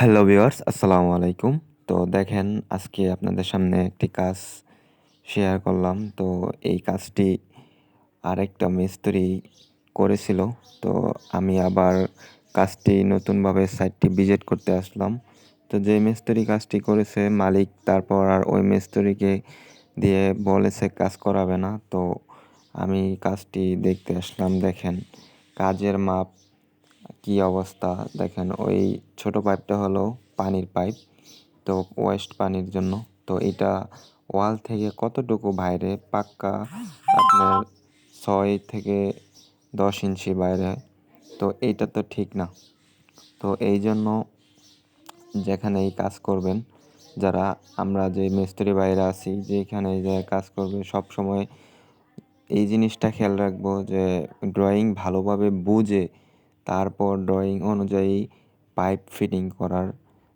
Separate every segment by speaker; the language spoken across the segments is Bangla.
Speaker 1: হ্যালো ভিউয়ার্স, আসসালামু আলাইকুম। তো দেখেন, আজকে আপনাদের সামনে একটি কাজ শেয়ার করলাম। তো এই কাজটি আরেকটা মিস্ত্রি করেছিল। তো আমি আবার কাজটি নতুনভাবে সাইটটি ভিজিট করতে আসলাম। তো যে মিস্ত্রি কাজটি করেছে মালিক, তারপর আর ওই মিস্ত্রিকে দিয়ে বলেছে কাজ করাবে না। তো আমি কাজটি দেখতে আসলাম। দেখেন, কাজের মাপ কি অবস্থা? দেখেন, ওই ছোট পাইপটা হলো পানির পাইপ তো ওয়েস্ট পানির জন্য। তো এটা ওয়াল থেকে কতটুকু বাইরে? পাক্কা আপনার ছয় থেকে দশ ইঞ্চি বাইরে। তো এইটা তো ঠিক না। তো এই জন্য যেখানে এই কাজ করবেন, যারা আমরা যে মিস্ত্রি বাইরে আছি যেখানে যে কাজ করবে সব সময় এই জিনিসটা খেয়াল রাখব যে ড্রয়িং ভালোভাবে বুঝে তারপর ড্রয়িং অনুযায়ী পাইপ ফিটিং করার।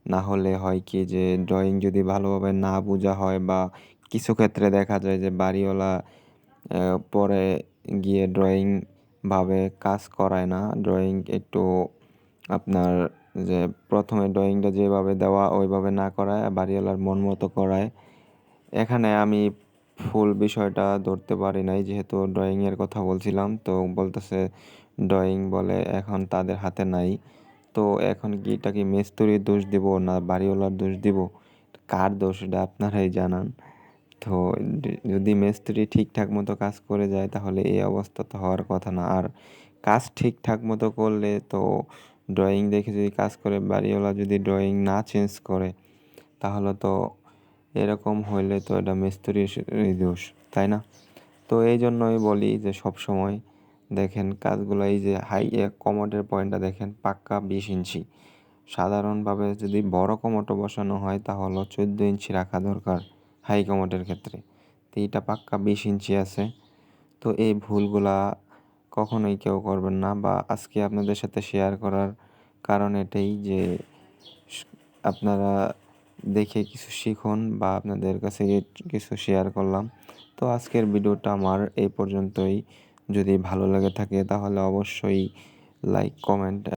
Speaker 1: না হলে হয় কি যে ড্রয়িং যদি ভালোভাবে না বোঝা হয় বা কিছু ক্ষেত্রে দেখা যায় যে বাড়িওয়ালা পরে গিয়ে ড্রয়িং ভাবে কাজ করায় না। ড্রয়িং একটু আপনার যে প্রথমে ড্রয়িংটা যেভাবে দেওয়া ওইভাবে না করায়, বাড়িওয়ালার মন মতো করায়। এখানে আমি ফুল বিষয়টা ধরতে পারি নাই, যেহেতু ড্রয়িংয়ের কথা বলছিলাম, তো বলতেছে ড্রয়িং বলে এখন তাদের হাতে নাই। তো এখন কি এটা কি মিস্ত্রির দোষ দিব না বাড়িওয়ালার দোষ দিব? কার দোষ এটা আপনারাই জানান। তো যদি মিস্ত্রি ঠিকঠাক মতো কাজ করে যায়, তাহলে এই অবস্থা তো হওয়ার কথা না। আর কাজ ঠিকঠাক মতো করলে তো ড্রয়িং দেখে যদি কাজ করে, বাড়িওয়ালা যদি ড্রয়িং না চেঞ্জ করে, তাহলে তো এরকম হইলে তো এটা মিস্ত্রির দোষ, তাই না? তো এই জন্যই বলি যে সব সময় দেখেন কাজগুলো এই যে হাই কমোডের পয়েন্টটা দেখেন পাক্কা বিশ ইঞ্চি। সাধারণভাবে যদি বড় কমোটো বসানো হয় তাহলে চোদ্দ ইঞ্চি রাখা দরকার হাই কমোডের ক্ষেত্রে। তো এইটা পাক্কা বিশ ইঞ্চি আছে। তো এই ভুলগুলা কখনোই কেউ করবেন না বা আজকে আপনাদের সাথে শেয়ার করার কারণ এটাই যে আপনারা দেখে কিছু শিখুন বা আপনাদের কাছে কিছু শেয়ার করলাম। তো আজকের ভিডিওটা আমার এই পর্যন্তই। যদি ভালো লাগে থাকে তাহলে অবশ্যই লাইক কমেন্ট